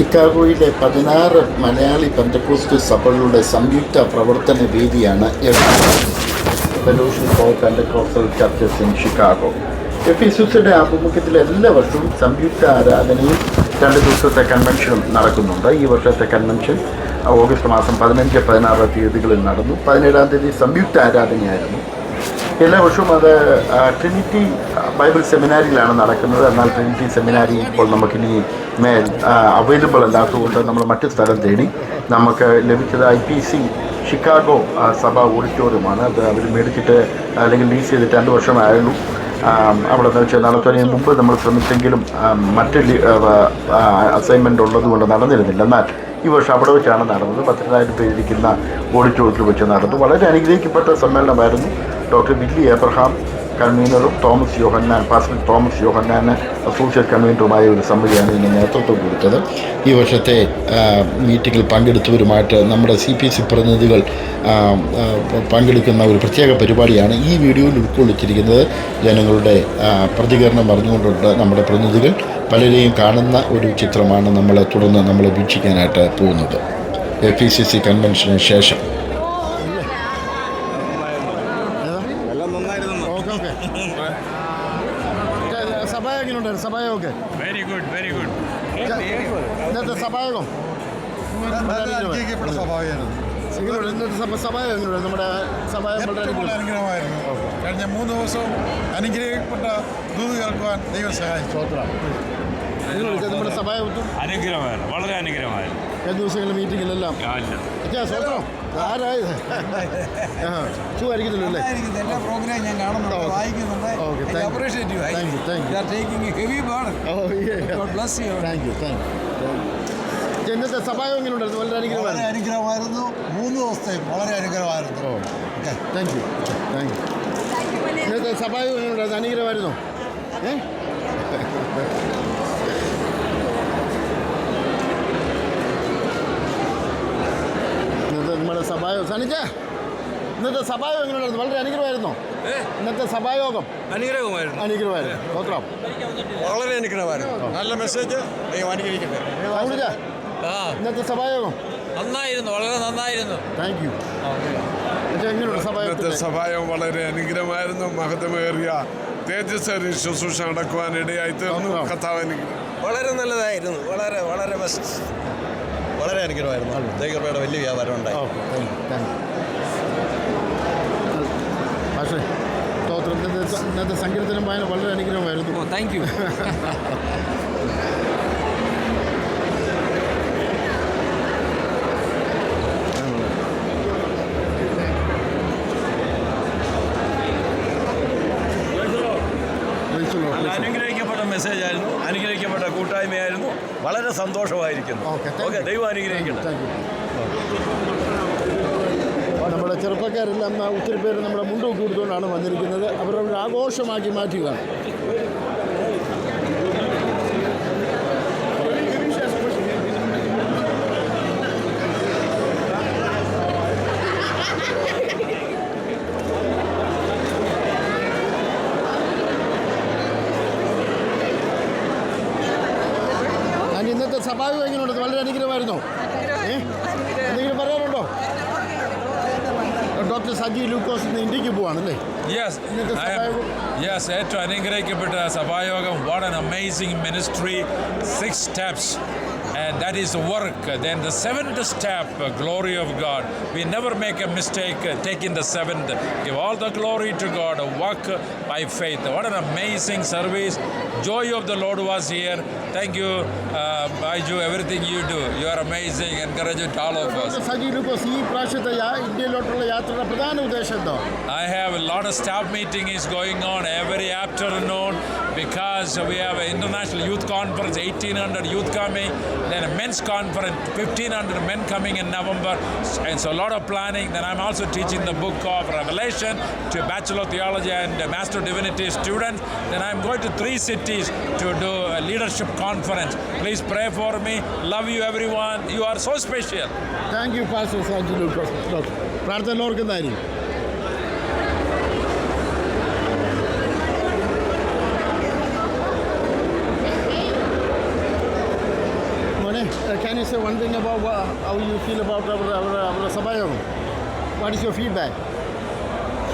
ചിക്കാഗോയിലെ പതിനാറ് മലയാളി പെന്തക്കോസ്റ്റ് സഭകളുടെ സംയുക്ത പ്രവർത്തന വേദിയാണ് for churches in Chicago F ഇസുസിയുടെ ആഭിമുഖ്യത്തിൽ എല്ലാ വർഷവും സംയുക്ത ആരാധനയും രണ്ട് ദിവസത്തെ കൺവെൻഷനും നടക്കുന്നുണ്ട്. ഈ വർഷത്തെ കൺവെൻഷൻ ഓഗസ്റ്റ് മാസം പതിനഞ്ച് പതിനാറ് തീയതികളിൽ നടന്നു. പതിനേഴാം തീയതി സംയുക്ത ആരാധനയായിരുന്നു. എല്ലാ വർഷവും അത് ട്രിനിറ്റി ബൈബിൾ സെമിനാരിയിലാണ് നടക്കുന്നത്. എന്നാൽ ട്രിനിറ്റി സെമിനാരി ഇപ്പോൾ നമുക്കിനി മേൽ അവൈലബിൾ അല്ലാത്തതുകൊണ്ട് നമ്മൾ മറ്റു സ്ഥലം തേടി നമുക്ക് ലഭിച്ചത് ഐ പി സി ഷിക്കാഗോ സഭ ഓഡിറ്റോറിയമാണ് അത് അവർ മേടിച്ചിട്ട് അല്ലെങ്കിൽ ലീസ് ചെയ്തിട്ട് രണ്ട് വർഷമായുള്ളൂ. അവിടെ നിന്ന് വെച്ചാൽ നടത്തുന്നതിന് മുമ്പ് നമ്മൾ ശ്രമിച്ചെങ്കിലും മറ്റു അസൈൻമെന്റ് ഉള്ളതുകൊണ്ട് നടന്നിരുന്നില്ല. എന്നാൽ ഈ വർഷം അവിടെ വെച്ചാണ് നടന്നത്. പത്തിരണ്ടായിരം പേരിരിക്കുന്ന ഓഡിറ്റോറിയത്തിൽ വെച്ച് നടന്നു വളരെ അനുഗ്രഹിക്കപ്പെട്ട സമ്മേളനമായിരുന്നു doctor Willie Abraham കൺവീനറും Thomas Yohannan pastor Thomas Yohannan associate കൺവീനറുമായ ഒരു സമിതിയാണ് ഇതിന് നേതൃത്വം കൊടുത്തത്. ഈ വർഷത്തെ മീറ്റിങ്ങിൽ പങ്കെടുത്തവരുമായിട്ട് നമ്മുടെ സി പി സി പ്രതിനിധികൾ പങ്കെടുക്കുന്ന ഒരു പ്രത്യേക പരിപാടിയാണ് ഈ വീഡിയോയിൽ ഉൾക്കൊള്ളിച്ചിരിക്കുന്നത്. ജനങ്ങളുടെ പ്രതികരണം അറിഞ്ഞുകൊണ്ടുണ്ട് നമ്മുടെ പ്രതിനിധികൾ പലരെയും കാണുന്ന ഒരു ചിത്രമാണ് നമ്മൾ തുടർന്ന് നമ്മൾ വീക്ഷിക്കാനായിട്ട് പോകുന്നത്. എ പി സി സി കൺവെൻഷന് ശേഷം. എങ്ങനെയുണ്ട് നമ്മുടെ കൂടുതൽ അനുഗ്രഹമായിരുന്നു. കഴിഞ്ഞ മൂന്ന് ദിവസവും അനുഗ്രഹിക്കപ്പെട്ട ദൂത് കേൾക്കുവാൻ ദൈവം സഹായിച്ചു. നമ്മുടെ സഭായോഗത്തും അനുഗ്രഹമായിരുന്നു. വളരെ അനുഗ്രഹമായിരുന്നു. കഴിഞ്ഞ ദിവസങ്ങളിലെ മീറ്റിങ്ങിലെല്ലാം. സ്തോത്രം. ആരായത്? സുഖമായിരിക്കുന്നില്ല അല്ലേ? എല്ലാ പ്രോഗ്രാം ഞാൻ കാണുന്നുണ്ട്. വായിക്കുന്നുണ്ട്. you. Appreciate you. you. Are taking a heavy God bless you thank you thank you ഇന്നത്തെ സഭായോഗം വളരെ വളരെ അനുഗ്രഹമായിരുന്നു. അനുഗ്രഹമായിരുന്നു. മൂന്ന് ദിവസത്തെയും വളരെ അനുഗ്രഹമായിരുന്നു. Oh thank you thank you ഇന്നത്തെ സഭായോഗം എങ്ങനെയുണ്ടായിരുന്നു? അനുഗ്രഹമായിരുന്നോ? ഏ? ഇന്നത്തെ നമ്മുടെ സഭായോ സനിച്ച ഇന്നത്തെ സഭായോഗം എങ്ങനെയുണ്ടായിരുന്നു? വളരെ അനുഗ്രഹമായിരുന്നോ? ഇന്നത്തെ സഭായോഗം? അനുഗ്രഹമായിരുന്നു. അനുഗ്രഹമായിരുന്നു. സ്തോത്രം വളരെ അനുഗ്രഹമായിരുന്നു. നല്ല മെസ്സേജ് അനുഗ്രഹിക്കട്ടെ. സൗണ്ടിച്ച ഇന്നത്തെ സഭായോഗം. നന്നായിരുന്നു വളരെ നന്നായിരുന്നു. താങ്ക് യു ഇന്നത്തെ വളരെ അനുഗ്രഹമായിരുന്നു. മഹത്വമേറിയ തേജസ് ശുശ്രൂഷ നടക്കുവാൻ ഇടയായി തീർന്നു. കഥാവ് വളരെ നല്ലതായിരുന്നു. വളരെ വളരെ ബെസ്റ്റ് വളരെ അനുഗ്രഹമായിരുന്നു. ദൈവയുടെ വലിയ വ്യാപാരം ഉണ്ടായി. പക്ഷേ സ്തോത്രം. ഇന്നത്തെ സങ്കീർത്തനം വളരെ അനുഗ്രഹമായിരുന്നു. Thank you Praise the Lord, നല്ല praise the Lord. അനുഗ്രഹിക്കപ്പെട്ട മെസ്സേജ് ആയിരുന്നു. അനുഗ്രഹിക്കപ്പെട്ട കൂട്ടായ്മയായിരുന്നു. വളരെ സന്തോഷമായിരിക്കുന്നു. ഓക്കെ ദൈവം അനുഗ്രഹിക്കണം നമ്മുടെ ചെറുപ്പക്കാരെല്ലാം ഒത്തിരി പേര് നമ്മുടെ മുണ്ടൊക്കെ കൊടുത്തുകൊണ്ടാണ് വന്നിരിക്കുന്നത്. അവർ ഒരു ആഘോഷമാക്കി മാറ്റുകയാണ് ഞാൻ ഇന്നത്തെ സഭായോഗം എങ്ങനെയുണ്ട് വളരെ അനുഗ്രഹമായിരുന്നോ ഏ എന്തെങ്കിലും പറയാനുണ്ടോ സജി ലൂക്കോസ് ഇന്ത്യയ്ക്ക് പോവാണല്ലേ? യെസ് യെസ് ഏറ്റവും അനുഗ്രഹിക്കപ്പെട്ട സഭായോഗം. What an amazing ministry six steps. and that is the work. Then the seventh step, glory of God. We never make a mistake uh, taking the seventh. Give all the glory to God. Work by faith. What an amazing service. Joy of the Lord was here. Thank you, uh, Baiju, everything you do. You are amazing. Encourage it all of us. I have a lot of staff meeting is going on every afternoon because we have an international youth conference, 1800 youth coming, then a men's conference, 1500 men coming in November, and so a lot of planning. Then I'm also teaching the book of Revelation to Bachelor of Theology and Master of Divinity students. Then I'm going to three cities to do a leadership conference. Please pray for me. Love you everyone. You are so special. Thank you pastor Saji Lukose doctor പ്രാർത്ഥന ഓർക്കുന്നതായിരിക്കും uh, can you say one thing about what, how you feel about our, our, our Sabayam? What is your feedback?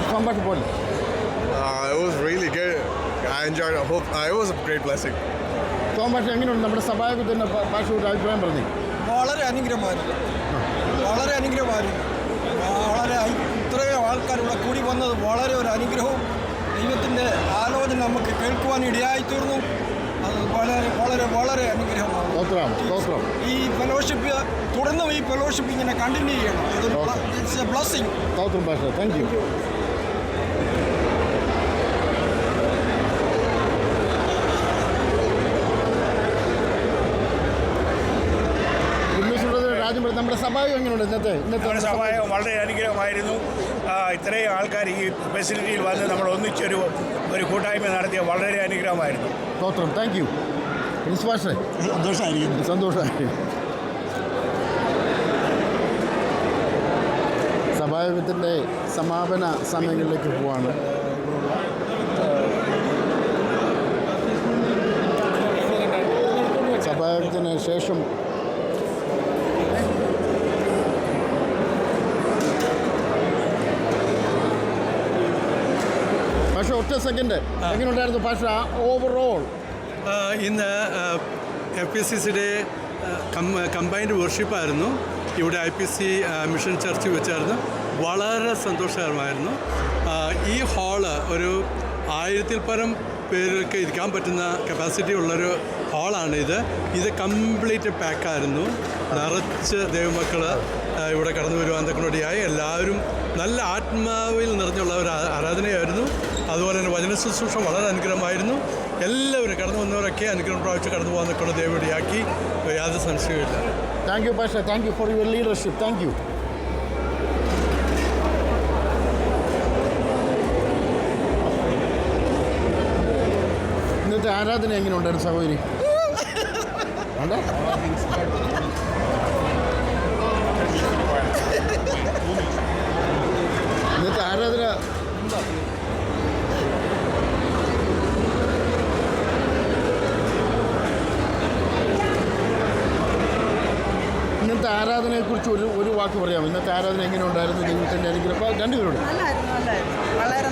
Combat Uh, it was really good. I enjoyed it. I hope uh, it was a great blessing. കോമ്പാഷ് എങ്ങനെയുണ്ട് നമ്മുടെ ഭാഷ ഒരു അഭിപ്രായം പറഞ്ഞു വളരെ അനുഗ്രഹമായിരുന്നു വളരെ അനുഗ്രഹമായിരുന്നു വളരെ ഇത്രയും ആൾക്കാർ ഇവിടെ കൂടി വന്നത് വളരെ ഒരു അനുഗ്രഹവും ദൈവത്തിന്റെ ആലോചന നമുക്ക് കേൾക്കുവാൻ ഇടയായിത്തീർന്നു അത് വളരെ വളരെ വളരെ അനുഗ്രഹമാണ്. ഈ ഫെലോഷിപ്പ് തുടർന്നും ഈ ഫെലോഷിപ്പ് ഇങ്ങനെ കണ്ടിന്യൂ ചെയ്യണം. ഇറ്റ്സ് എ താങ്ക് യു നമ്മുടെ സഭായം എങ്ങനെയുണ്ട് ഇന്നത്തെ ഇന്നത്തെ സഭായം സഹായം വളരെ അനുഗ്രഹമായിരുന്നു. ഇത്രയും ആൾക്കാർ ഈ ഫെസിലിറ്റിയിൽ വന്ന് നമ്മൾ ഒന്നിച്ചൊരു ഒരു കൂട്ടായ്മ നടത്തിയ വളരെ അനുഗ്രഹമായിരുന്നു. സ്തോത്രം താങ്ക് യു വിശ്വാസേ സന്തോഷമായിരിക്കുന്നു സന്തോഷമായി സഭായോഗത്തിന്റെ സമാപന സമയങ്ങളിലേക്ക് പോവാണ് സഭായോഗത്തിന് ശേഷം പക്ഷേ ഒറ്റ സെക്കൻഡ് എങ്ങനെയുണ്ടായിരുന്നു പക്ഷേ ഓവറോൾ ഇന്ന് എഫ് പി സി സിയുടെ കമ്പൈൻഡ് വർഷിപ്പായിരുന്നു ഇവിടെ I P C mission church വെച്ചായിരുന്നു. വളരെ സന്തോഷകരമായിരുന്നു. ഈ ഹാൾ ഒരു ആയിരത്തിൽ പരം പേർക്ക് ഇരിക്കാൻ പറ്റുന്ന കപ്പാസിറ്റി ഉള്ളൊരു ഹാളാണ് ഇത്. ഇത് കംപ്ലീറ്റ് പാക്കായിരുന്നു നിറച്ച് ദൈവമക്കൾ ഇവിടെ കടന്നു വരുവാൻ തക്കനോടിയായി. എല്ലാവരും നല്ല ആത്മാവിൽ നിറഞ്ഞുള്ള ഒരു ആരാധനയായിരുന്നു. അതുപോലെ തന്നെ വചന ശുശ്രൂഷ വളരെ അനുഗ്രഹമായിരുന്നു. എല്ലാവരും കടന്നു വന്നവരൊക്കെ അനുഗ്രഹം പ്രാപിച്ച് കടന്നു പോകാൻ നിൽക്കുന്ന ദൈവടിയാക്കി യാതൊരു സംശയവുമില്ല thank you Pasha thank you for your leadership thank you ഇന്നത്തെ ആരാധന എങ്ങനെ ഉണ്ടായിരുന്നു സഹോദരി ഇന്നത്തെ ആരാധന ഇന്നത്തെ ആരാധനയെക്കുറിച്ച് ഒരു ഒരു വാക്ക് പറയാം ഇന്നത്തെ ആരാധന എങ്ങനെ ഉണ്ടായിരുന്നു ദൈവത്തിന്റെ അനുഗ്രഹം? അപ്പോൾ രണ്ടുപേരോട് വളരെ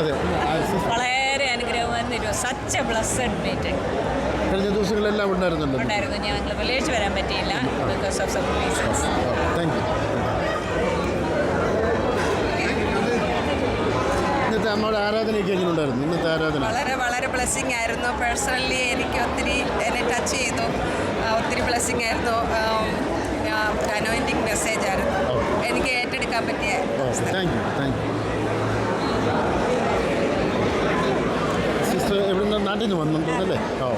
അതെ. വളരെ അനുഗ്രഹമായിരുന്നു. സച്ച് എ ബ്ലസ്സഡ് മീറ്റിംഗ് കഴിഞ്ഞ ദിവസങ്ങളെല്ലാം ഉണ്ടായിരുന്നു. ഞങ്ങൾ വരാൻ പറ്റിയില്ല. Because of some reasons thank you ഇന്നത്തെ അമ്മയുടെ ആരാധനയൊക്കെ എങ്ങനെ ഉണ്ടായിരുന്നു? ഇന്നത്തെ ആരാധന? വളരെ വളരെ ബ്ലെസ്സിങ് ആയിരുന്നു. പേഴ്സണലി എനിക്ക് ഒത്തിരി എന്നെ ടച്ച് ചെയ്തു. ഒത്തിരി ബ്ലെസ്സിങ് ആയിരുന്നു. അനോയിന്റിങ് മെസ്സേജ് ആയിരുന്നു. എനിക്ക് ഏറ്റെടുക്കാൻ പറ്റിയ thank you thank you sister എവിടുന്ന? നാട്ടിൽ നിന്ന് വന്നിട്ടുണ്ടല്ലേ ഓ.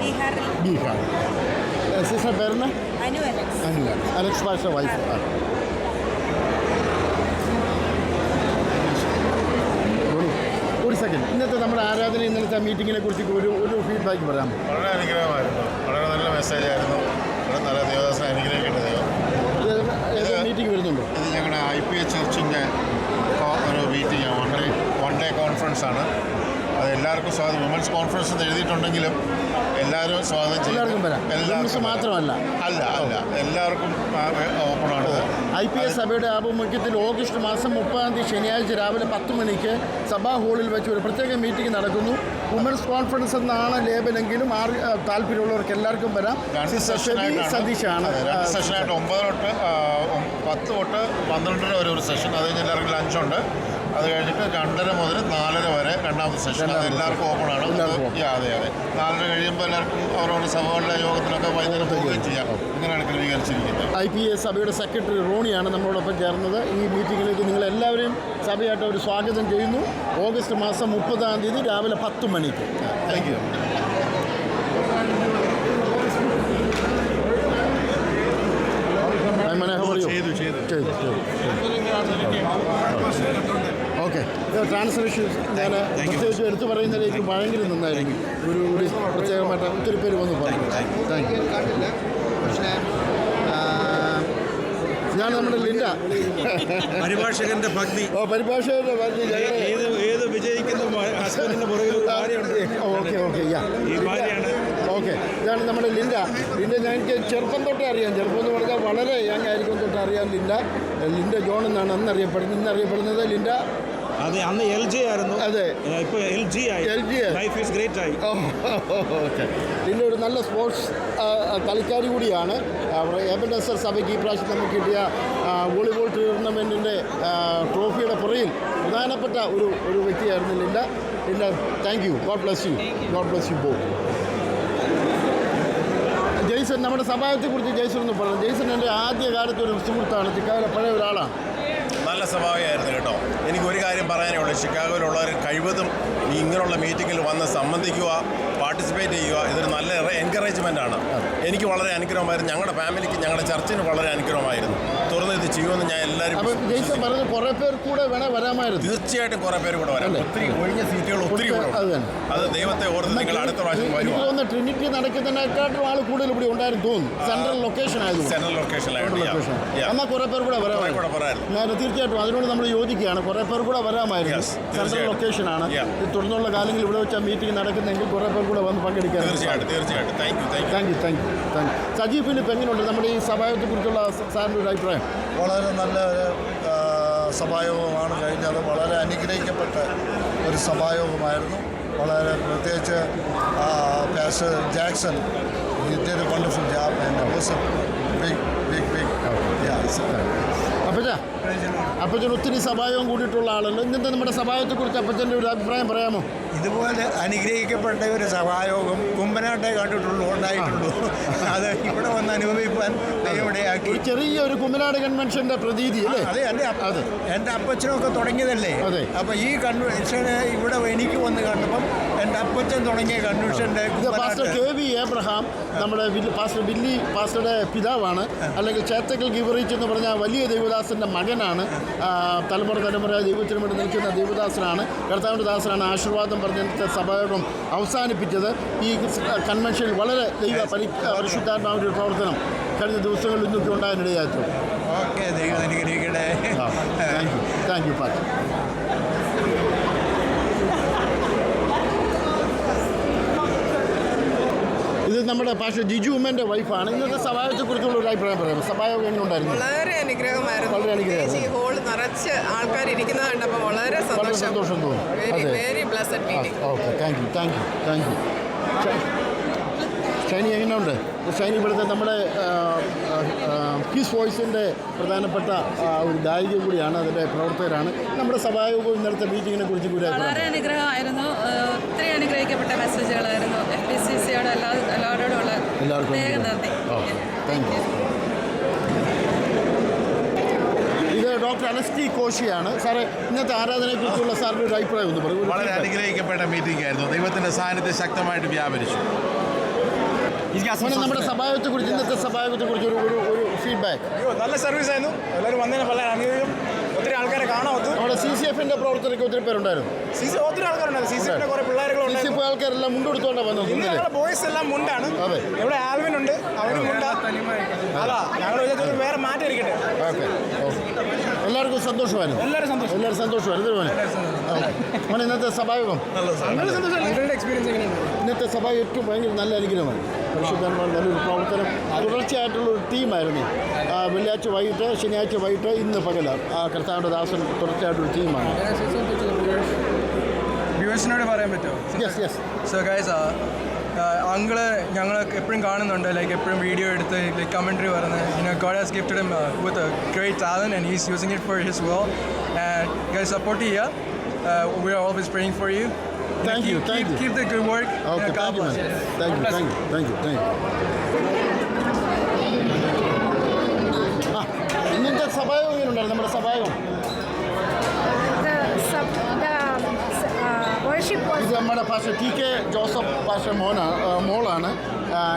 ബീഹാർ. സിസ്റ്റർ പേരുന്ന അനു അലക്സ്. പാഷ വൈഫ് ആ ഒരു- ഒരു സെക്കൻഡ് ഇന്നത്തെ നമ്മുടെ ആരാധന ഇന്നലത്തെ മീറ്റിങ്ങിനെ കുറിച്ച് ഒരു ഒരു ഫീഡ്ബാക്ക് പറയാം വളരെ അനുഗ്രഹമായിരുന്നു. വളരെ നല്ല മെസ്സേജ് ആയിരുന്നു. വളരെ നല്ല ദേവദാസന അനുഗ്രഹിക്കേണ്ട ദൈവം. മീറ്റിംഗ് വരുന്നുണ്ടോ? ഇത് ഞങ്ങളുടെ ഐ പി എച്ച് ചർച്ചിന്റെ ഒരു മീറ്റിംഗ് ആണ്. One day one day conference ആണ്. അത് എല്ലാവർക്കും സ്വാഗതം. വിമൻസ് കോൺഫറൻസ് എന്ന് എഴുതിയിട്ടുണ്ടെങ്കിലും എല്ലാവരും സ്വാഗതം ചെയ്യും എല്ലാവർക്കും. മാത്രമല്ല. അല്ല അല്ല. എല്ലാവർക്കും ഓപ്പൺ ആണ് ഐ പി എസ് സഭയുടെ ആഭിമുഖ്യത്തിൽ ഓഗസ്റ്റ് മാസം മുപ്പതാം തീയതി ശനിയാഴ്ച രാവിലെ പത്ത് മണിക്ക് സഭാ ഹാളിൽ വെച്ച് ഒരു പ്രത്യേക മീറ്റിംഗ് നടക്കുന്നു. വുമൻസ് കോൺഫറൻസ് എന്നാണ് ലേബലെങ്കിലും ആർ താല്പര്യമുള്ളവർക്ക് എല്ലാവർക്കും വരാം. സതീഷാണ്. സെഷനായിട്ട് ഒമ്പത് തൊട്ട് പത്ത് തൊട്ട് പന്ത്രണ്ടര വരെ ഒരു സെഷൻ അത് കഴിഞ്ഞ് എല്ലാവർക്കും ലഞ്ചുണ്ട് അത് കഴിഞ്ഞിട്ട് രണ്ടര മുതൽ നാലര വരെ രണ്ടാമത്തെ സെഷൻ അത് എല്ലാവർക്കും ഓപ്പൺ ആണ്. അതെ അതെ നാലര കഴിയുമ്പോൾ എല്ലാവർക്കും അവരവരുടെ സഭകളിലെ യോഗത്തിനൊക്കെ വൈകുന്നേരം പോവുകയും ചെയ്യാം. ഇങ്ങനെയാണ് ക്രമീകരിച്ചിരിക്കുന്നത്. ഐ പി എസ് സഭയുടെ സെക്രട്ടറി റോണിയാണ് നമ്മളോടൊപ്പം ചേർന്നത്. ഈ മീറ്റിങ്ങിലേക്ക് നിങ്ങളെല്ലാവരെയും സഭയായിട്ട് അവർ സ്വാഗതം ചെയ്യുന്നു. ഓഗസ്റ്റ് മാസം മുപ്പതാം തീയതി രാവിലെ പത്ത് മണിക്ക്. താങ്ക് യു ചെയ്തു ചെയ്തു. ചെയ്തു ചെയ്തു. ഓക്കെ ഇഷ്യൂസ് ഞാൻ പ്രത്യേകിച്ച് എടുത്തു പറയുന്നതിലേക്ക് ഭയങ്കര നന്നായിരുന്നു. ഒരു ഒരു പ്രത്യേകമായിട്ട് ഒത്തിരി പേര് വന്ന് പറഞ്ഞു. താങ്ക് യു പക്ഷേ ഞാൻ നമ്മുടെ ലിൻഡ. പരിഭാഷകന്റെ ഭക്തി ഓ പരിഭാഷകന്റെ ഭക്തി ഏത് ഏത് വിജയിക്കുന്ന ഓക്കെ ഓക്കെ യാ. ഈ ഭാര്യയാണ്. ഓ ഓക്കെ ഇതാണ് നമ്മുടെ ലിൻഡ. ലിൻഡ ഞങ്ങൾക്ക് ചെറുപ്പം തൊട്ടേ അറിയാം. ചെറുപ്പം എന്ന് പറഞ്ഞാൽ വളരെ യങ് ആയിരിക്കും തൊട്ട് അറിയാം ലിൻഡ. ലിൻഡ ജോൺ എന്നാണ് അന്ന് അറിയപ്പെടുന്നത് ഇന്ന് അറിയപ്പെടുന്നത് ലിൻഡ അതെ അന്ന് എൽ ജി ആയിരുന്നു. അതെ. ഇപ്പോൾ എൽ ജി ആയി. L G life is great ആയി. ഓക്കെ. പിന്നെ ഒരു നല്ല സ്പോർട്സ് കളിക്കാരി കൂടിയാണ്. അവിടെ എബൻഡസർ സഭയ്ക്ക് ഈ പ്രാവശ്യം നമുക്ക് കിട്ടിയ വോളിബോൾ ടൂർണമെന്റിന്റെ ട്രോഫിയുടെ പുറയിൽ പ്രധാനപ്പെട്ട ഒരു ഒരു വ്യക്തിയായിരുന്നു Linda. Linda thank you God bless you God bless you ബോ ജെയ്സൺ നമ്മുടെ സഭായത്തെക്കുറിച്ച് ജെയ്സൺ ഒന്ന് പറഞ്ഞു ജെയ്സൺ എന്റെ ആദ്യ കാലത്ത് ഒരു സുഹൃത്താണ് ചിക്കാവിലെ പഴയ ഒരാളാണ്. സ്വഭാവമായിരുന്നു കേട്ടോ. എനിക്കൊരു കാര്യം പറയാനേ ഉള്ളൂ. ഷിക്കാഗോയിലുള്ളവർ കഴിവതും ഇങ്ങനെയുള്ള മീറ്റിങ്ങിൽ വന്ന് സംബന്ധിക്കുക പാർട്ടിസിപ്പേറ്റ് ചെയ്യുക ഇതൊരു നല്ല എൻകറേജ്മെന്റ് ആണ്. എനിക്ക് വളരെ അനുഗ്രഹമായിരുന്നു. ഞങ്ങളുടെ ഫാമിലിക്ക് ഞങ്ങളുടെ ചർച്ചിന് വളരെ അനുഗ്രഹമായിരുന്നു. തുറന്ന് ഇത് ചെയ്യുമെന്ന് ഞാൻ എല്ലാവരും കുറേ പേർ കൂടെ വേണേൽ വരാമായിരുന്നു. തീർച്ചയായിട്ടും കുറേ പേര് കൂടെ വരാം. ഒത്തിരി ഒഴിഞ്ഞ സീറ്റുകൾ ഒത്തിരി അത് ദൈവത്തെ ഓർത്ത് നിങ്ങൾ അടുത്ത പ്രാവശ്യം വരുമോ ട്രിനിറ്റി നടക്കുന്നതിനെക്കാട്ടും ആൾ കൂടുതൽ ഇവിടെ ഉണ്ടായിരുന്നു തോന്നുന്നു. സെൻട്രൽ ലൊക്കേഷൻ ആയിരുന്നു സെൻട്രൽ ലൊക്കേഷനിലായിരുന്നു എന്നാൽ കുറേ പേർ കൂടെ വരാം കൂടെ ഞാൻ തീർച്ചയായിട്ടും അതിനോട് നമ്മൾ യോജിക്കുകയാണ്. കുറേ പേർ കൂടെ വരാമായിരുന്നു. സെൻട്രൽ ലൊക്കേഷൻ ലൊക്കേഷനാണ് തുടർന്നുള്ള കാലങ്ങളിൽ ഇവിടെ വെച്ച മീറ്റിംഗ് നടക്കുന്നെങ്കിൽ കുറേ പേർ കൂടെ വന്ന് പങ്കെടുക്കാൻ തീർച്ചയായിട്ടും തീർച്ചയായിട്ടും. Thank you thank you thank you thank you thank you Sajeev Philip എങ്ങനെയുണ്ട്? നമ്മുടെ ഈ സഭായത്തെക്കുറിച്ചുള്ള സാറിന്റെ ഒരു അഭിപ്രായം. വളരെ നല്ല ഒരു സഭായോഗമാണ്. കഴിഞ്ഞത് വളരെ അനുഗ്രഹിക്കപ്പെട്ട ഒരു സഭായോഗമായിരുന്നു. വളരെ പ്രത്യേകിച്ച് പാസ് ജാക്സൺ ഇതൊരു wonderful job big big big അപ്പച്ച അപ്പച്ചൻ ഒത്തിരി സഭായവും കൂടിയിട്ടുള്ള ആളല്ലോ ഇന്നത്തെ നമ്മുടെ സഭായത്തെക്കുറിച്ച് അപ്പച്ചന്റെ ഒരു അഭിപ്രായം പറയാമോ? ഇതുപോലെ അനുഗ്രഹിക്കപ്പെട്ട ഒരു സഹായോഗം കുമ്പനാട്ടെ കണ്ടിട്ടുള്ളൂ ഉണ്ടായിട്ടുള്ളൂ. അത് ഇവിടെ വന്ന് അനുഭവിപ്പാൻ ഇവിടെയാക്കി ഒരു ചെറിയ ഒരു കുമ്മനാട് കൺവെൻഷന്റെ പ്രതീതി അല്ലേ? അതെ അല്ലേ അത്. എന്റെ അപ്പച്ചനൊക്കെ തുടങ്ങിയതല്ലേ? അതെ. അപ്പോൾ ഈ കൺവെൻഷൻ ഇവിടെ എനിക്ക് വന്ന് കണ്ടപ്പം എന്റെ അപ്പച്ചൻ തുടങ്ങിയ കൺവെൻഷന്റെ ഇത് പാസ്റ്റർ കെ വി ഏബ്രഹാം നമ്മുടെ പാസ്റ്റർ ബില്ലി പാസ്റ്ററുടെ പിതാവാണ്. അല്ലെങ്കിൽ ചേത്തക്കൽ ഗിവറീച്ച് എന്ന് പറഞ്ഞ വലിയ ദേവദാസന്റെ മകനാണ്. തലമുറ തലമുറ ദൈവത്തിന് വേണ്ടി നിൽക്കുന്ന ദേവദാസനാണ്. കർത്താവിന്റെ ദാസനാണ്. ആശീർവാദം പറഞ്ഞ സഭയോടും അവസാനിപ്പിച്ചത് ഈ കൺവെൻഷനിൽ വളരെ ദൈവ പരി പരിശുദ്ധാത്മാവിന്റെ ഒരു പ്രവർത്തനം കഴിഞ്ഞ ദിവസങ്ങളിൽ ഇന്നൊക്കെ ഉണ്ടാകാനിടയായിരുന്നു ഓക്കെ ദൈവം അനുഗ്രഹിക്കട്ടെ. Thank you thank you pastor നമ്മുടെ പാഷ ജിജു ഉമ്മന്റെ വൈഫാണ് ഇന്നത്തെ സഭായത്തെക്കുറിച്ചുള്ള ഒരു അഭിപ്രായം പറയാം സഭായോഗം എങ്ങനെ ഉണ്ടായിരുന്നു? വളരെ അനുഗ്രഹമായിരുന്നു. വളരെ അനുഗ്രഹം ഈ ഹോൾ നിറച്ച് ആൾക്കാർ ഇരിക്കുന്നത് കണ്ടപ്പോൾ വളരെ സന്തോഷം. സന്തോഷം തോന്നി. Very very blessed meeting okay. Thank you thank you thank you Shiny എങ്ങനെയുണ്ട്? ഷൈനി ഇവിടുത്തെ നമ്മുടെ പീസ് വോയിസിന്റെ പ്രധാനപ്പെട്ട ഒരു ഗായിക കൂടിയാണ് അതിന്റെ പ്രവർത്തകരാണ്. നമ്മുടെ സഭായോഗവും ഇന്നലത്തെ മീറ്റിങ്ങിനെ കുറിച്ച് കൂടി വളരെ അനുഗ്രഹമായിരുന്നു. ഒത്തിരി അനുഗ്രഹിക്കപ്പെട്ട മെസ്സേജുകളായിരുന്നു എഫ് പി സി സിയോട് എല്ലാ എല്ലാവർക്കും നന്ദി. താങ്ക് യു ഡോക്ടർ അനസ്റ്റി കോശിയാണ്. സാറേ ഇന്നത്തെ ആരാധനയെക്കുറിച്ചുള്ള സാറിന്റെ ഒരു അഭിപ്രായം ഒന്ന് പറയൂ. വളരെ അനുഗ്രഹിക്കപ്പെട്ട മീറ്റിംഗ് ആയിരുന്നു. ദൈവത്തിന്റെ സാന്നിധ്യം ശക്തമായിട്ട് വ്യാപരിച്ചു. മോനെ, സഭായത്തെ കുറിച്ച് ഇന്നത്തെ സഭായത്തെ ഒരു ഒരു ഒരു ഫീഡ്ബാക്ക് നല്ല സർവീസ് ആയിരുന്നു. എല്ലാവരും വന്നതിന് പല അനുഗ്രഹം ഒത്തിരി ആൾക്കാരെ കാണാൻ ഒത്തു നമ്മുടെ സി സി എഫിന്റെ പ്രവർത്തകർക്ക് ഒത്തിരി പേരുണ്ടായിരുന്നു. സി സി ഒത്തിരി ആൾക്കാരുണ്ടായിരുന്നു. സി സി എഫിന്റെ കുറെ പിള്ളേരുകളുണ്ട് സി സി എഫ് ആൾക്കാരെല്ലാം മുണ്ടെടുത്തോണ്ടാണ് വന്നത് ഞങ്ങളുടെ ബോയ്സ് എല്ലാം മുണ്ടാണ്. ഇവിടെ ആൽവിൻ ഉണ്ട് അവനും മുണ്ടാ. അതാ ഞങ്ങൾ വിചാരിച്ചത് വേറെ മാറ്റം ഇരിക്കട്ടെ. എല്ലാവർക്കും സന്തോഷമായിരുന്നു. എല്ലാവരും സന്തോഷം. എല്ലാവരും സന്തോഷമായിരുന്നു മോനെ? ഇന്നത്തെ സഭായോഗം? ഇന്നത്തെ സഭ ഏറ്റവും ഭയങ്കര നല്ല അനുഗ്രഹമാണ്. പരിശുദ്ധന്മാർ നല്ലൊരു പ്രവർത്തനം. തുടർച്ചയായിട്ടുള്ള ഒരു ടീമായിരുന്നു. വെള്ളിയാഴ്ച വൈകിട്ട് ശനിയാഴ്ച വൈകിട്ട് ഇന്ന് പകല ആ കർത്താവിന്റെ ദാസൻ തുടർച്ചയായിട്ടൊരു ടീമാണ്. വ്യൂവേഴ്സിനോട് പറയാൻ പറ്റുമോ? Yes yes so guys uncle ഞങ്ങൾ എപ്പോഴും കാണുന്നുണ്ട്. ലൈക്ക് എപ്പോഴും വീഡിയോ എടുത്ത് ലൈക്ക് കമൻട്രി പറയുന്നത്. You know God has gifted him with great talent and he's using it for his വോ ആൻഡ് ഗൈസ് സപ്പോർട്ട് ചെയ്യുക we are always praying for you thank you thank you. keep the good work okay thank you thank you thank you thank you you ആ ഇന്നത്തെ സഭായോഗം എങ്ങനെയുണ്ടായിരുന്നു നമ്മുടെ സഭായോഗം? ഇത് നമ്മുടെ pastor T K Joseph pastor മോനാണ് മോളാണ്.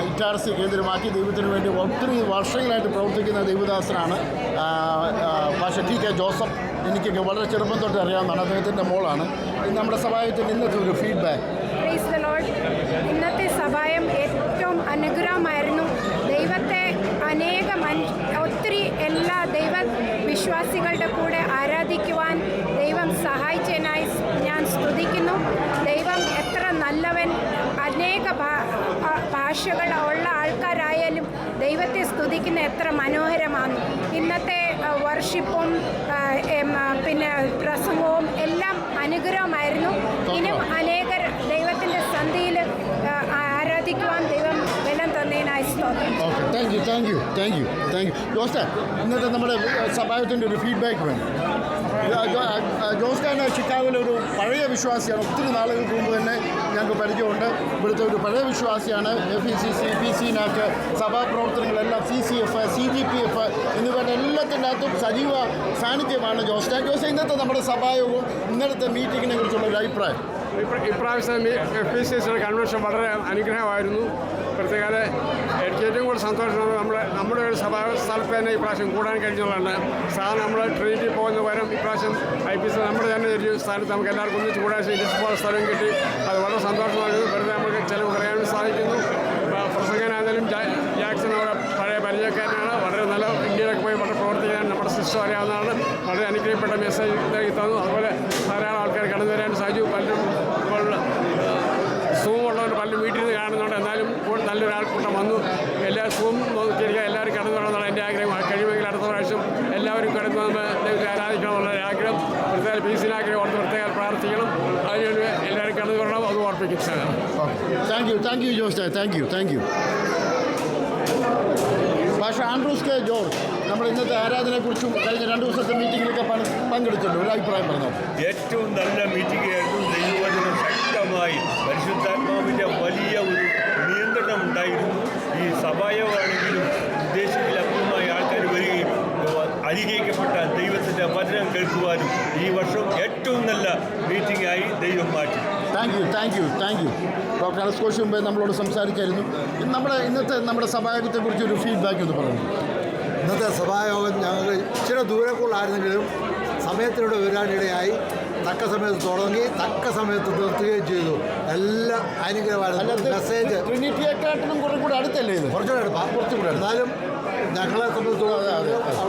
ഇറ്റാർസി കേന്ദ്രമാക്കി ദൈവത്തിന് വേണ്ടി ഒത്തിരി വർഷങ്ങളായിട്ട് പ്രവർത്തിക്കുന്ന ദൈവദാസനാണ്. Pasha T K Joseph. എനിക്കൊക്കെ വളരെ ചെറുപ്പം തൊട്ട് അറിയാവുന്നതാണ്. അദ്ദേഹത്തിന്റെ മോളാണ്. നമ്മുടെ സഭായത്തിന്റെ ഇന്നത്തെ ഒരു ഫീഡ്ബാക്ക് ഇന്നത്തെ സഭായം ഏറ്റവും അനുഗ്രഹമായിരുന്നു. ദൈവത്തെ അനേകം ഒത്തിരി എല്ലാ ദൈവ വിശ്വാസികളുടെ കൂടെ ആരാധിക്കുവാൻ ദൈവം സഹായിച്ചതിനായി ഞാൻ സ്തുതിക്കുന്നു. ദൈവം എത്ര നല്ലവൻ അനേക ഭാഷകൾ ഉള്ള ആൾക്കാരായാലും ദൈവത്തെ സ്തുതിക്കുന്ന എത്ര മനോഹരമാണ്. ഇന്നത്തെ വർഷിപ്പും പിന്നെ പ്രസംഗവും എല്ലാം അനുഗ്രഹമായിരുന്നു ഇനിയും അനേകർ ദൈവത്തിന്റെ സന്ധിയിൽ ആരാധിക്കുവാൻ ദൈവം ബലം തന്നതിനായി സ്തോത്രം okay thank you thank you thank you thank you ജോസ്റ്റാൻ ഇന്നത്തെ നമ്മുടെ സഭായത്തിന്റെ ഒരു ഫീഡ്ബാക്ക് വേണം. ജോസ്റ്റാൻ ചിക്കാഗോയിലെ ഒരു പഴയ വിശ്വാസിയാണ്. ഒത്തിരി നാളുകൾക്ക് മുമ്പ് തന്നെ ഞങ്ങൾക്ക് പരിചയമുണ്ട്. ഇവിടുത്തെ ഒരു പഴയ വിശ്വാസിയാണ്. F E C C P C നാക്ക് സഭാപ്രവർത്തനങ്ങളെല്ലാം C C F C G P F എന്നിവരുടെ എല്ലാത്തിന്റെ അകത്തും സജീവ സാന്നിധ്യമാണ് ജോസ്റ്റാൻ ജോസ് ഇന്നത്തെ നമ്മുടെ സഭായോഗവും ഇന്നലത്തെ മീറ്റിങ്ങിനെ കുറിച്ചുള്ള ഒരു അഭിപ്രായം. ഇപ്ര- ഇപ്രാവശ്യം എഫ് പി സി സിയുടെ കൺവെൻഷൻ വളരെ അനുഗ്രഹമായിരുന്നു. പ്രത്യേക എനിക്ക് ഏറ്റവും കൂടുതൽ സന്തോഷം നമ്മുടെ നമ്മുടെ ഒരു സഭാ സ്ഥലത്ത് തന്നെ ഇപ്രാവശ്യം കൂടാൻ കഴിഞ്ഞുള്ളതാണ്. സാധാരണ നമ്മൾ ട്രീറ്റിൽ പോകുന്ന പകരം ഇപ്രാവശ്യം ഐ പി സി നമ്മുടെ തന്നെ ഒരു സ്ഥലത്ത് നമുക്ക് എല്ലാവർക്കും ഒന്നിച്ച് കൂടാൻ ഇരിപ്പോൾ സ്ഥലം കിട്ടി. അത് വളരെ സന്തോഷമായിരുന്നു വെറുതെ നമുക്ക് ചിലവ് കുറയാനും സാധിക്കുന്നു. പ്രസംഗനാണെങ്കിലും ജാക്സൺ അവിടെ പഴയ പരിചയക്കാരനാണ്. വളരെ നല്ല ഇന്ത്യയിലൊക്കെ പോയി വളരെ പ്രവർത്തിക്കാൻ നമ്മുടെ സിസ്റ്റം അറിയാവുന്നതാണ്. വളരെ അനുഗ്രഹപ്പെട്ട മെസ്സേജ് തന്നു. അതുപോലെ ധാരാളം ആൾക്കാർ കടന്നു വരാൻ സാധിച്ചു. പലരും ഇപ്പോൾ സൂമുള്ളവർ പലരും വീട്ടിൽ നിന്ന് കാണുന്നുണ്ട് എന്നാലും ഇപ്പോൾ നല്ലൊരു ആൾക്കൂട്ടം വന്നു സൂം നോക്കിയിരിക്കുക എല്ലാവരും കടന്നു വരണമെന്നാണ് എന്റെ ആഗ്രഹം. കഴിയുമെങ്കിൽ അടുത്ത പ്രാവശ്യം എല്ലാവരും കടന്നു വന്ന് ദൈവത്തെ ആരാധിക്കണമെന്നുള്ള ഒരു ആഗ്രഹം. പ്രത്യേക പീസിനാഗ്രഹം ഓർത്ത് പ്രത്യേകം പ്രാർത്ഥിക്കണം. അതിനുവേണ്ടി എല്ലാവരും കടന്നു വരണം അത് ഓർപ്പിക്കും sir thank you thank you Jose thank you thank you പക്ഷേ ആൻഡ്രൂസ് കെ. ജോർജ് നമ്മൾ ഇന്നത്തെ ആരാധനയെക്കുറിച്ചും കഴിഞ്ഞ രണ്ട് ദിവസത്തെ മീറ്റിങ്ങിലൊക്കെ പങ്കെടുത്തിട്ടുണ്ട്. ഒരു അഭിപ്രായം പറഞ്ഞു? ഏറ്റവും നല്ല മീറ്റിംഗ് ആയിരുന്നു ദൈവവചനം ശക്തമായി പരിശുദ്ധാത്മാവിന്റെ വലിയ ഒരു നിയന്ത്രണം ഉണ്ടായിരുന്നു ഈ സഭായമാണെങ്കിലും ഉദ്ദേശിച്ചിലപ്പുറമായി ആൾക്കാർ വരികയും അനുഗ്രഹിക്കപ്പെട്ട ദൈവത്തിന്റെ വചനം കേൾക്കുവാനും ഈ വർഷം ഏറ്റവും നല്ല മീറ്റിംഗ് ആയി ദൈവം മാറ്റി. Thank you thank you thank you doctor അലസ്കോഷ് മുമ്പേ നമ്മളോട് സംസാരിച്ചായിരുന്നു. നമ്മുടെ ഇന്നത്തെ നമ്മുടെ സഭായോഗത്തെക്കുറിച്ച് ഒരു ഫീഡ്ബാക്ക് ഒന്ന് പറഞ്ഞു ഇന്നത്തെ സഭായോഗം ഞങ്ങൾ ഇച്ചിരി ദൂരക്കുള്ളായിരുന്നെങ്കിലും സമയത്തിലൂടെ വരാനിടയായി തക്ക സമയത്ത് തുടങ്ങി തക്ക സമയത്ത് നിർത്തുകയും ചെയ്തു. എല്ലാം അനുഗ്രഹമായിരുന്നു മെസ്സേജ് ട്രിനിറ്റിയെക്കാട്ടിലും കുറെ കൂടെ അടുത്തല്ലേ ഇത്? കുറച്ചുകൂടെ അടുപ്പാ. കുറച്ചുകൂടെ എന്നാലും ഞങ്ങളെ സംബന്ധിച്ചോളം പക്ഷേ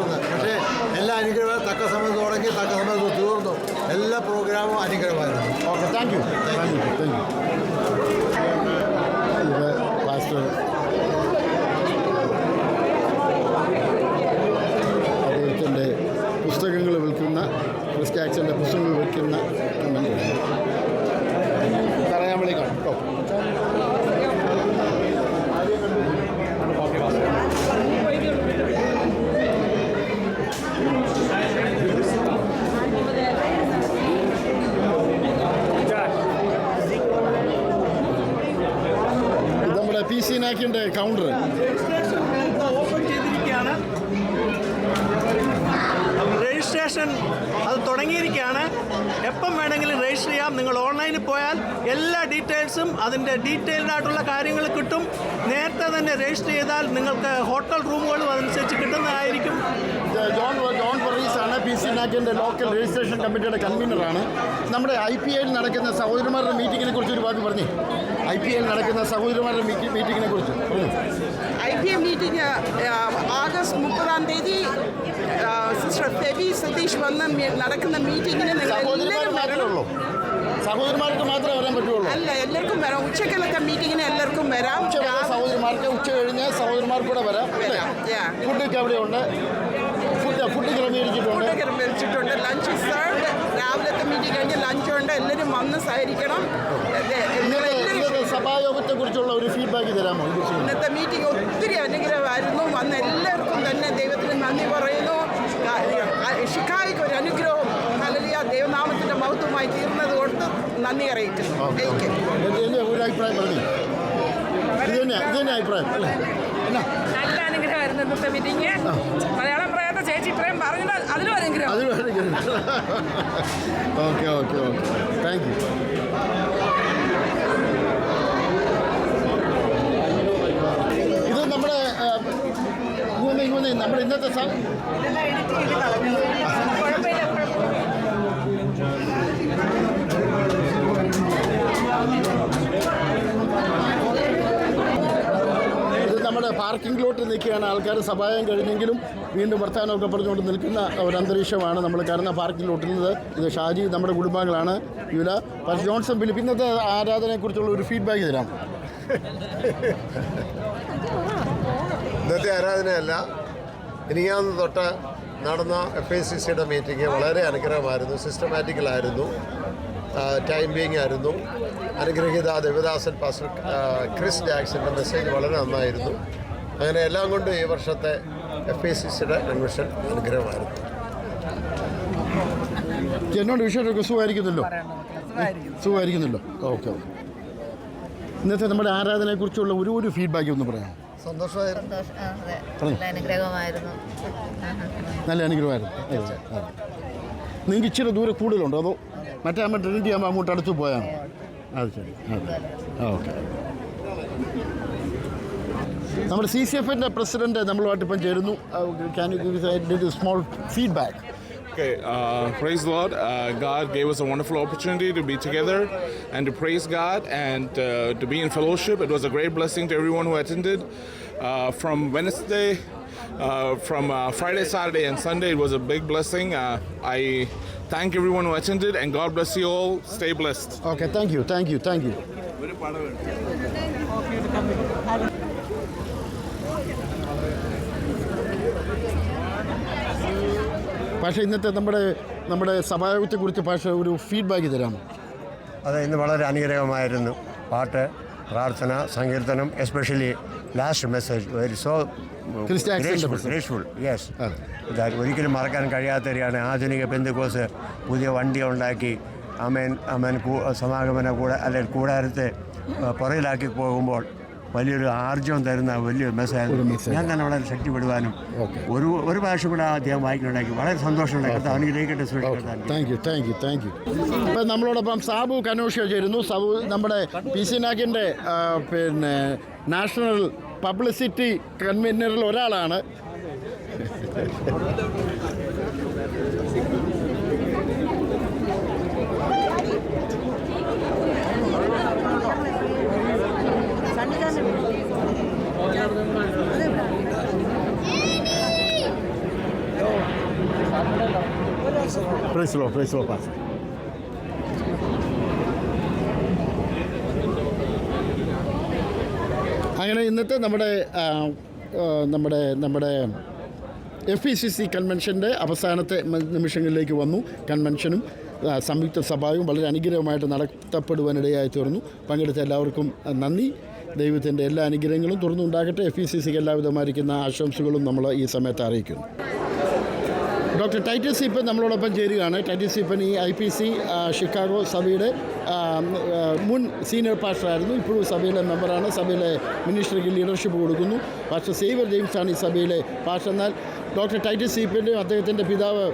എല്ലാ അനുഗ്രഹവും തക്ക സമയത്ത് തുടങ്ങി തക്ക സമയത്ത് തീർന്നു. എല്ലാ പ്രോഗ്രാമും അനുഗ്രഹമായിരുന്നു. Okay thank you thank you thank you pastor അദ്ദേഹത്തിന്റെ പുസ്തകങ്ങൾ വിൽക്കുന്ന ക്രിസ്റ്റാക്സിന്റെ പുസ്തകങ്ങൾ വിൽക്കുന്ന കമന്റ് പറയാൻ വിളി കാണും കേട്ടോ ഇത് നാക്കിന്റെ കൗണ്ടർ ഓപ്പൺ ചെയ്തിരിക്കുകയാണ്. രജിസ്ട്രേഷൻ അത് തുടങ്ങിയിരിക്കുകയാണ്. എപ്പം വേണമെങ്കിലും രജിസ്റ്റർ ചെയ്യാം. നിങ്ങൾ ഓൺലൈനിൽ പോയാൽ എല്ലാ ഡീറ്റെയിൽസും അതിന്റെ ഡീറ്റെയിൽഡ് ആയിട്ടുള്ള കാര്യങ്ങൾ കിട്ടും. നേരത്തെ തന്നെ രജിസ്റ്റർ ചെയ്താൽ നിങ്ങൾക്ക് ഹോട്ടൽ റൂമുകളും അതനുസരിച്ച് കിട്ടുന്നതായിരിക്കും. ജോൺ ജോൺ ഫെറീസാണ് പി സി നാക്കിന്റെ ലോക്കൽ രജിസ്ട്രേഷൻ കമ്മിറ്റിയുടെ കൺവീനറാണ് നമ്മുടെ ഐ പി ഐയിൽ നടക്കുന്ന സഹോദരന്മാരുടെ മീറ്റിങ്ങിനെ കുറിച്ച് ഒരു വാക്ക് പറഞ്ഞു. ഐ പി എൽ നടക്കുന്ന സഹോദരന്മാരുടെ മീറ്റിങ്ങിനെ കുറിച്ച് I P L meeting August മുപ്പതാം തീയതി സിസ്റ്റർ ഫെബി സതീഷ് വന്ന് നടക്കുന്ന മീറ്റിങ്ങിന് നിങ്ങൾ എല്ലാവരും മാത്രമേ വരണം. ഉള്ളൂ. സഹോദരന്മാർക്ക് മാത്രമേ വരാൻ പറ്റുള്ളൂ. അല്ല എല്ലാവർക്കും വരാം. ഉച്ചക്കലത്തെ മീറ്റിങ്ങിന് എല്ലാവർക്കും വരാം. സഹോദരിമാർക്ക് ഉച്ച കഴിഞ്ഞ് സഹോദരിമാർക്ക് കൂടെ വരാം. ഫുഡൊക്കെ അവിടെ ഉണ്ട് ഫുഡ് ഫുഡ് ക്രമീകരിച്ചിട്ടുണ്ട്. ഫുഡ് ക്രമീകരിച്ചിട്ടുണ്ട്. ലഞ്ച് സെർവ്ഡ് രാവിലത്തെ മീറ്റിംഗ് കഴിഞ്ഞ് ലഞ്ചുണ്ട്. എല്ലാവരും വന്ന് സഹകരിക്കണം അതെ, ഇന്നത്തെ നിങ്ങളെല്ലാവരും ഇന്നത്തെ കുറിച്ചുള്ള ഒരു ഫീഡ്ബാക്ക് തരാമോ? ഇന്നത്തെ മീറ്റിംഗ് ഒത്തിരി അനുഗ്രഹമായിരുന്നു. വന്ന എല്ലാവർക്കും തന്നെ ദൈവത്തിന് നന്ദി പറയുന്നു. ഷിക്കായിക്ക് ഒരു അനുഗ്രഹവും ഹല്ലേലൂയ ദൈവനാമത്തിന്റെ മഹത്വമായി തീർന്നത് കൊണ്ട് നന്ദി അറിയിക്കുന്നു. ഒരു അഭിപ്രായം പറഞ്ഞു. ഇത് തന്നെ ഇത് തന്നെ അഭിപ്രായം. നല്ല അനുഗ്രഹമായിരുന്നു ഇന്നത്തെ മീറ്റിംഗ് മലയാളം പറയാത്ത ചേച്ചി ഇത്രയും പറഞ്ഞത് അതിലും അനുഗ്രഹം. അത് വേണമെങ്കിൽ okay okay okay. Thank you ഇത് നമ്മുടെ ആ, ഇങ്ങോട്ട് ഇങ്ങോട്ട് നമ്മുടെ ഇന്നത്തെ സ- ഇത് നമ്മുടെ പാർക്കിംഗ് ലോട്ട് നിൽക്കുകയാണ്. ആൾക്കാർ സഭായം കഴിഞ്ഞെങ്കിലും വീണ്ടും വർത്തമാനമൊക്കെ പറഞ്ഞുകൊണ്ട് നിൽക്കുന്ന ഒരു അന്തരീക്ഷമാണ് നമ്മൾ കരുന്ന പാർക്കിലോട്ടുള്ളത് ഇത് ഷാജി നമ്മുടെ കുടുംബാംഗങ്ങളാണ്. യൂല പക്ഷേ ജോൺസൺ ഫിലിപ്പ് ഇന്നത്തെ ആരാധനയെക്കുറിച്ചുള്ള ഒരു ഫീഡ്ബാക്ക് തരാം. ഇന്നത്തെ ആരാധനയല്ല. ഇനിയാന്ന് തൊട്ട് നടന്ന എഫ് ഐ സി സിയുടെ മീറ്റിംഗ് വളരെ അനുഗ്രഹമായിരുന്നു സിസ്റ്റമാറ്റിക്കലായിരുന്നു ടൈം ബീങ് ആയിരുന്നു. അനുഗ്രഹീത ദേവദാസൻ പാസ് ക്രിസ് ജാക്സിന്റെ മെസ്സേജ് വളരെ നന്നായിരുന്നു. അങ്ങനെ എല്ലാം കൊണ്ടും ഈ വർഷത്തെ എഫ് ഐ സി സിയുടെ കൺവെൻഷൻ അനുഗ്രഹമായിരുന്നു. എന്നോട് വിഷയമൊക്കെ സുഖമായിരിക്കുന്നല്ലോ? സുഖമായിരിക്കുന്നല്ലോ? Okay okay. ഇന്നത്തെ നമ്മുടെ ആരാധനയെക്കുറിച്ചുള്ള ഒരു ഒരു ഫീഡ്ബാക്ക് ഒന്ന് പറയാം സന്തോഷമായിരുന്നു. നല്ല അനുഗ്രഹമായിരുന്നു. നല്ല. നിങ്ങൾക്ക് ഇച്ചിരി ദൂരെ കൂടുതലുണ്ടോ? അതോ മറ്റേ അമ്മ ട്രിനിറ്റി ആകുമ്പോൾ അങ്ങോട്ട് അടുത്ത് പോയാണ് അത് ശരി. ഓക്കെ. നമ്മുടെ സി സി എഫിന്റെ പ്രസിഡന്റ് നമ്മളുമായിട്ട് ഇപ്പം ചേരുന്നു. Can you give small feedback Okay, uh, praise the Lord. Uh, God gave us a wonderful opportunity to be together and to praise God and uh, to be in fellowship. It was a great blessing to everyone who attended. Uh, from Wednesday, uh, from uh, Friday, Saturday, and Sunday, it was a big blessing. I thank everyone who attended and God bless you all. Stay blessed. Okay, thank you, thank you, thank you. പക്ഷേ ഇന്നത്തെ നമ്മുടെ നമ്മുടെ സഭായോഗത്തെക്കുറിച്ച് പക്ഷേ ഒരു feedback തരാമോ? അതെ ഇന്ന് വളരെ അനുഗ്രഹമായിരുന്നു പാട്ട് പ്രാർത്ഥന സങ്കീർത്തനം especially last message very so. Graceful yes ഒരിക്കലും മറക്കാൻ കഴിയാത്തവരെയാണ് ആധുനിക ബന്ധുക്കോസ് പുതിയ വണ്ടി ഉണ്ടാക്കി അമേൻ അമേൻ സമാഗമന കൂട അല്ലെങ്കിൽ കൂടാരത്തെ പുറയിലാക്കി പോകുമ്പോൾ വലിയൊരു ആർജവം തരുന്ന വലിയൊരു മെസ്സേജ്. ഞാൻ തന്നെ വളരെ ശക്തിപ്പെടുവാനും ഒരു ഒരു ഭാഷ കൂടെ അദ്ദേഹം വായിക്കുന്നുണ്ടാക്കി വളരെ സന്തോഷമുണ്ടായി കർത്താവ് അനുഗ്രഹിക്കട്ടെ thank you. Thank you thank you ഇപ്പം നമ്മളോടൊപ്പം സാബു കനോഷ്യോ ചേരുന്നു. സാബു നമ്മുടെ പി സി നാക്കിന്റെ പിന്നെ നാഷണൽ പബ്ലിസിറ്റി കൺവീനറിൽ ഒരാളാണ്. പ്രൈസ് ലോ the Lord, പാസ് അങ്ങനെ ഇന്നത്തെ നമ്മുടെ നമ്മുടെ നമ്മുടെ എഫ് ഇ സി സി കൺവെൻഷന്റെ അവസാനത്തെ നിമിഷങ്ങളിലേക്ക് വന്നു. കൺവെൻഷനും സംയുക്ത സഭയും വളരെ അനുഗ്രഹമായിട്ട് നടത്തപ്പെടുവാനിടയായി തീർന്നു പങ്കെടുത്ത എല്ലാവർക്കും നന്ദി. ദൈവത്തിന്റെ എല്ലാ അനുഗ്രഹങ്ങളും തുറന്നുണ്ടാകട്ടെ. എഫ് ഇ സി സിക്ക് എല്ലാവിധമായിരിക്കുന്ന ആശംസകളും നമ്മൾ ഈ സമയത്ത് അറിയിക്കുന്നു. ഡോക്ടർ ടൈറ്റസ് സീപ്പൻ നമ്മളോടൊപ്പം ചേരുകയാണ്. ടൈറ്റസ് സീപ്പൻ ഈ ഐ പി സി ഷിക്കാഗോ സഭയുടെ മുൻ സീനിയർ പാസ്റ്ററായിരുന്നു. ഇപ്പോഴും സഭയിലെ മെമ്പറാണ്. സഭയിലെ മിനിസ്റ്റർക്ക് ലീഡർഷിപ്പ് കൊടുക്കുന്നു. പാസ്റ്റർ സേവർ ജെയിംസ് ആണ് ഈ സഭയിലെ പാസ്റ്റർ. എന്നാൽ ഡോക്ടർ ടൈറ്റസ് സീപ്പന്റെയും അദ്ദേഹത്തിന്റെ പിതാവ്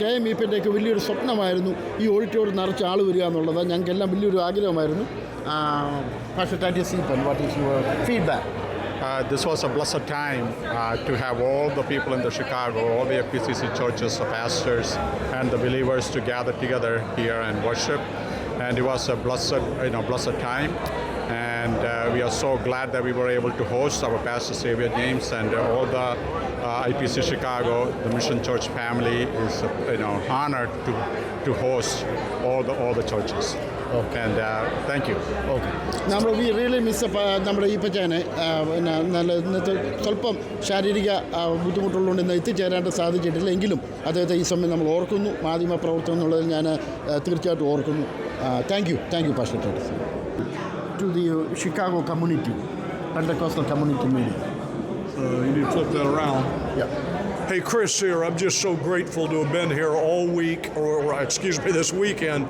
കെ എം ഈപ്പന്റെയൊക്കെ വലിയൊരു സ്വപ്നമായിരുന്നു ഈ ഓഡിറ്റോറിയം നിറച്ച് ആൾ വരിക എന്നുള്ളത്. ഞങ്ങൾക്കെല്ലാം വലിയൊരു ആഗ്രഹമായിരുന്നു. Pastor Titus സീപ്പൻ what is your feedback Uh, this was a blessed time uh, to have all the people in the Chicago, all the FPCC churches, the pastors, and the believers to gather together here and worship. And it was a blessed, you know, blessed time. And uh, we are so glad that we were able to host our Pastor Xavier James and uh, all the uh, IPC Chicago, the Mission Church family is, uh, you know, honored to to host all the all the churches. Okay. And uh, thank you. Okay. നമ്മൾ we really miss നമ്മുടെ ഈ പച്ചാനെ പിന്നെ നല്ല ഇന്നത്തെ സ്വല്പം ശാരീരിക ബുദ്ധിമുട്ടുള്ളതുകൊണ്ട് ഇന്ന് എത്തിച്ചേരാണ്ട് സാധിച്ചിട്ടില്ല എങ്കിലും അദ്ദേഹത്തെ ഈ സമയം നമ്മൾ ഓർക്കുന്നു മാധ്യമ പ്രവർത്തനം എന്നുള്ളത് ഞാൻ തീർച്ചയായിട്ടും ഓർക്കുന്നു thank you thank you pastor to the uh, Chicago community, Pentecostal community meeting. So you need to flip that around. Yeah. Hey, Chris here. I'm just so grateful to have been here all week, or, excuse me, this weekend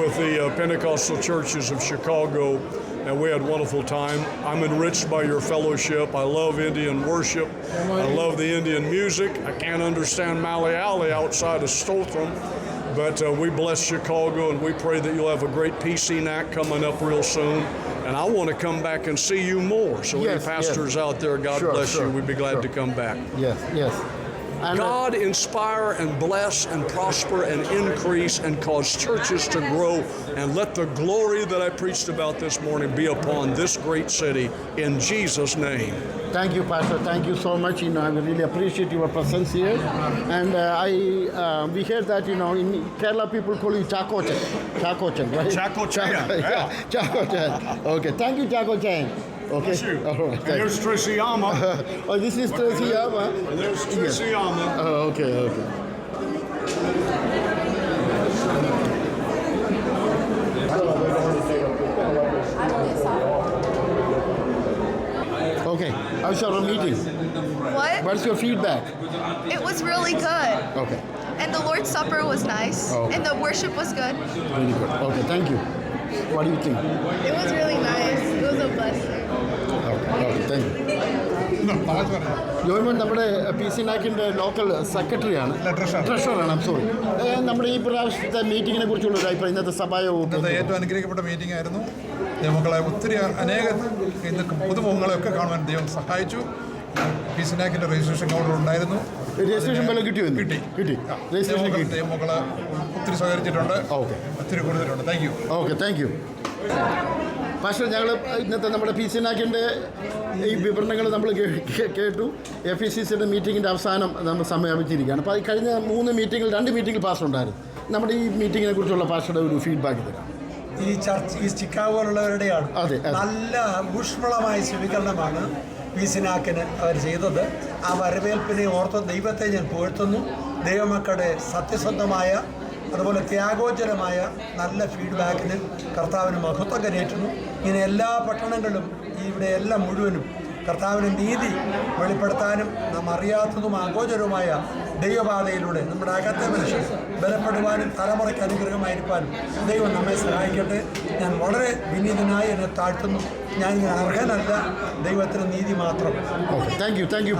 with the uh, Pentecostal churches of Chicago, and we had a wonderful time. I'm enriched by your fellowship. I love Indian worship. I love the Indian music. I can't understand Malayali outside of Stothram but uh, we bless Chicago, and we pray that you'll have a great PC NAC coming up real soon. And I want to come back and see you more. So, Yes, any pastors yes. out there, God Sure, bless sure, you. We'd be glad sure. to come back. Yes, yes. God inspire and bless and prosper and increase and cause churches to grow and let the glory that I preached about this morning be upon this great city in Jesus' name. Thank you, Pastor. Thank you so much. You know, I really appreciate your presence here. And uh, I, uh, we heard that you know, in Kerala people call you Chakochan. Chakochan, right? Chakochan, Chak- yeah. Chakochan. Okay. Thank you, Chakochan. Okay. Bless you. All right. And there's Tracy Yama. oh, this is Tracy Yama. And there's Yes. Tracy Oh, okay, okay. Okay, how's your meeting? What? What's your feedback? It was really good. Okay, And the Lord's Supper was nice. Oh. And the worship was good. really good. Okay, thank you. What do you think? It was really nice. It was a blessing. You. Joymon നമ്മുടെ P C നാക്കിന്റെ local സെക്രട്ടറിയാണ് ട്രഷറാണ് sorry നമ്മുടെ ഈ പ്രാവശ്യത്തെ മീറ്റിങ്ങിനെ കുറിച്ചുള്ള ഒരു അഭിപ്രായം ഇന്നത്തെ സഭായോഗം ഏറ്റവും അനുഗ്രഹിക്കപ്പെട്ട മീറ്റിംഗ് ആയിരുന്നു. ദൈവമക്കളെ ഒത്തിരി അനേക ഇന്ന് പുതുമുഖങ്ങളെയൊക്കെ കാണുവാൻ ദൈവം സഹായിച്ചു. പി സി നാക്കിന്റെ രജിസ്ട്രേഷൻ കൗണ്ടർ ഉണ്ടായിരുന്നു. രജിസ്ട്രേഷൻ ബലം കിട്ടിയോ? കിട്ടി. കിട്ടി. രജിസ്ട്രേഷൻ കിട്ടി. ദൈവമക്കളെ ഒത്തിരി സഹകരിച്ചിട്ടുണ്ട്. ഓക്കെ. ഒത്തിരി കൊടുത്തിട്ടുണ്ട് thank you okay. Thank you പക്ഷേ ഞങ്ങൾ ഇന്നത്തെ നമ്മുടെ പി സി നാക്കിന്റെ ഈ വിവരണങ്ങൾ നമ്മൾ കേട്ടു. എഫ് ഇ സി സിയുടെ മീറ്റിങ്ങിന്റെ അവസാനം നമ്മൾ സമാപിച്ചിരിക്കുകയാണ് അപ്പോൾ അത് കഴിഞ്ഞ മൂന്ന് മീറ്റിംഗിൽ രണ്ട് മീറ്റിംഗിൽ പാസ് ഉണ്ടായിരുന്നു. നമ്മുടെ ഈ മീറ്റിങ്ങിനെ കുറിച്ചുള്ള പാഷയുടെ ഒരു ഫീഡ്ബാക്ക് തരാം ഈ ചർച്ച ഈ ചിക്കാഗോയിലുള്ളവരുടെയാണ്. നല്ല ഊഷ്മളമായ സ്വീകരണമാണ് പി സിനാക്കിന് അവർ ചെയ്തത്. ആ വരവേൽപ്പിനെ ഓർത്ത് ദൈവത്തെ ഞാൻ പുകഴ്ത്തുന്നു ദൈവമക്കളുടെ സത്യസന്ധമായ അതുപോലെ ത്യാഗോജ്ജലമായ നല്ല ഫീഡ്ബാക്കിന് കർത്താവിന് മഹത്വം കരയേറ്റുന്നു. ഇങ്ങനെ എല്ലാ പട്ടണങ്ങളിലും ഇവിടെ എല്ലാം മുഴുവനും കർത്താവിന്റെ നീതി വെളിപ്പെടുത്താനും നാം അറിയാത്തതും അഗോചരവുമായ ദൈവപാതയിലൂടെ നമ്മുടെ അകത്തെ മനുഷ്യൻ ബലപ്പെടുവാനും തലമുറയ്ക്ക് അനുഗ്രഹമായിരിക്കാനും ദൈവം നമ്മെ സഹായിക്കട്ടെ. ഞാൻ വളരെ വിനീതനായി എന്നെ താഴ്ത്തുന്നു. ഞാൻ അർഹനല്ല. ദൈവത്തിന് നീതി മാത്രം. Thank you thank U